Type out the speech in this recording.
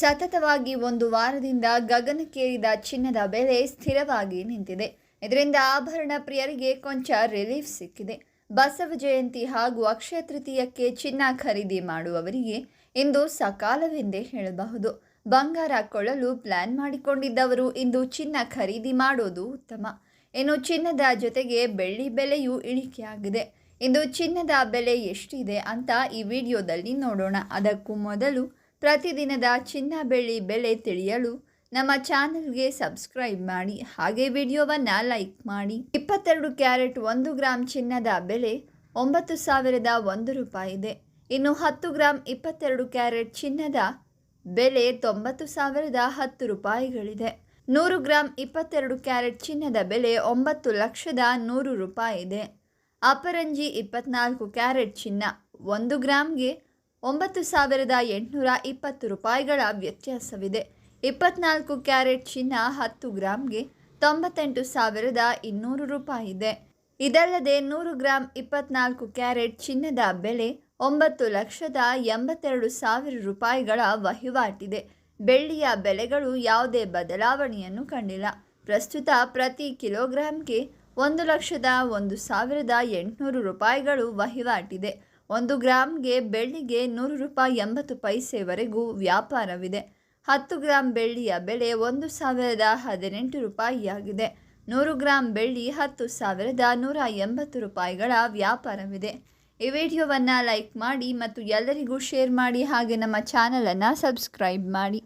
ಸತತವಾಗಿ ಒಂದು ವಾರದಿಂದ ಗಗನಕ್ಕೇರಿದ ಚಿನ್ನದ ಬೆಲೆ ಸ್ಥಿರವಾಗಿ ನಿಂತಿದೆ. ಇದರಿಂದ ಆಭರಣ ಪ್ರಿಯರಿಗೆ ಕೊಂಚ ರಿಲೀಫ್ ಸಿಕ್ಕಿದೆ. ಬಸವ ಜಯಂತಿ ಹಾಗೂ ಅಕ್ಷಯ ತೃತೀಯಕ್ಕೆ ಚಿನ್ನ ಖರೀದಿ ಮಾಡುವವರಿಗೆ ಇಂದು ಸಕಾಲವೆಂದೇ ಹೇಳಬಹುದು. ಬಂಗಾರ ಕೊಳ್ಳಲು ಪ್ಲಾನ್ ಮಾಡಿಕೊಂಡಿದ್ದವರು ಇಂದು ಚಿನ್ನ ಖರೀದಿ ಮಾಡೋದು ಉತ್ತಮ. ಇನ್ನು ಚಿನ್ನದ ಜೊತೆಗೆ ಬೆಳ್ಳಿ ಬೆಲೆಯೂ ಇಳಿಕೆಯಾಗಿದೆ. ಇಂದು ಚಿನ್ನದ ಬೆಲೆ ಎಷ್ಟಿದೆ ಅಂತ ಈ ವಿಡಿಯೋದಲ್ಲಿ ನೋಡೋಣ. ಅದಕ್ಕೂ ಮೊದಲು ಪ್ರತಿದಿನದ ಚಿನ್ನ ಬೆಳ್ಳಿ ಬೆಲೆ ತಿಳಿಯಲು ನಮ್ಮ ಚಾನಲ್ಗೆ ಸಬ್ಸ್ಕ್ರೈಬ್ ಮಾಡಿ, ಹಾಗೆ ವಿಡಿಯೋವನ್ನು ಲೈಕ್ ಮಾಡಿ. ಇಪ್ಪತ್ತೆರಡು ಕ್ಯಾರೆಟ್ ಒಂದು ಗ್ರಾಮ್ ಚಿನ್ನದ ಬೆಲೆ ಒಂಬತ್ತು ಸಾವಿರದ ಒಂದು ರೂಪಾಯಿ ಇದೆ. ಇನ್ನು ಹತ್ತು ಗ್ರಾಮ್ ಇಪ್ಪತ್ತೆರಡು ಕ್ಯಾರೆಟ್ ಚಿನ್ನದ ಬೆಲೆ ತೊಂಬತ್ತು ಸಾವಿರದ ಹತ್ತು ರೂಪಾಯಿಗಳಿದೆ. ನೂರು ಗ್ರಾಮ್ ಇಪ್ಪತ್ತೆರಡು ಕ್ಯಾರೆಟ್ ಚಿನ್ನದ ಬೆಲೆ ಒಂಬತ್ತು ಲಕ್ಷದ ನೂರು ರೂಪಾಯಿ ಇದೆ. ಅಪರಂಜಿ ಇಪ್ಪತ್ನಾಲ್ಕು ಕ್ಯಾರೆಟ್ ಚಿನ್ನ ಒಂದು ಗ್ರಾಮ್ಗೆ ಒಂಬತ್ತು ಸಾವಿರದ ಎಂಟುನೂರ ಇಪ್ಪತ್ತು ರೂಪಾಯಿಗಳ ವ್ಯತ್ಯಾಸವಿದೆ. ಇಪ್ಪತ್ನಾಲ್ಕು ಕ್ಯಾರೆಟ್ ಚಿನ್ನ ಹತ್ತು ಗ್ರಾಮ್ಗೆ ತೊಂಬತ್ತೆಂಟು ಸಾವಿರದ ಇನ್ನೂರು ರೂಪಾಯಿ ಇದೆ ಇದಲ್ಲದೆ ನೂರು ಗ್ರಾಂ ಇಪ್ಪತ್ನಾಲ್ಕು ಕ್ಯಾರೆಟ್ ಚಿನ್ನದ ಬೆಲೆ ಒಂಬತ್ತು ಲಕ್ಷದ ಎಂಬತ್ತೆರಡು ಸಾವಿರ ರೂಪಾಯಿಗಳ ವಹಿವಾಟಿದೆ. ಬೆಳ್ಳಿಯ ಬೆಲೆಗಳು ಯಾವುದೇ ಬದಲಾವಣೆಯನ್ನು ಕಂಡಿಲ್ಲ. ಪ್ರಸ್ತುತ ಪ್ರತಿ ಕಿಲೋಗ್ರಾಮ್ಗೆ ಒಂದು ಲಕ್ಷದ ಒಂದು ಸಾವಿರದ ಎಂಟುನೂರು ರೂಪಾಯಿಗಳು ವಹಿವಾಟಿದೆ. ಒಂದು ಗ್ರಾಮ್ಗೆ ಬೆಳ್ಳಿಗೆ ನೂರು ರೂಪಾಯಿ ಎಂಬತ್ತು ಪೈಸೆವರೆಗೂ ವ್ಯಾಪಾರವಿದೆ. ಹತ್ತು ಗ್ರಾಂ ಬೆಳ್ಳಿಯ ಬೆಲೆ ಒಂದು ಸಾವಿರದ ಹದಿನೆಂಟು ರೂಪಾಯಿಯಾಗಿದೆ. ನೂರು ಗ್ರಾಂ ಬೆಳ್ಳಿ ಹತ್ತು ಸಾವಿರದ ನೂರ ಎಂಬತ್ತು ರೂಪಾಯಿಗಳ ವ್ಯಾಪಾರವಿದೆ. ಈ ವಿಡಿಯೋವನ್ನು ಲೈಕ್ ಮಾಡಿ ಮತ್ತು ಎಲ್ಲರಿಗೂ ಶೇರ್ ಮಾಡಿ ಹಾಗೆ ನಮ್ಮ ಚಾನಲನ್ನು ಸಬ್ಸ್ಕ್ರೈಬ್ ಮಾಡಿ.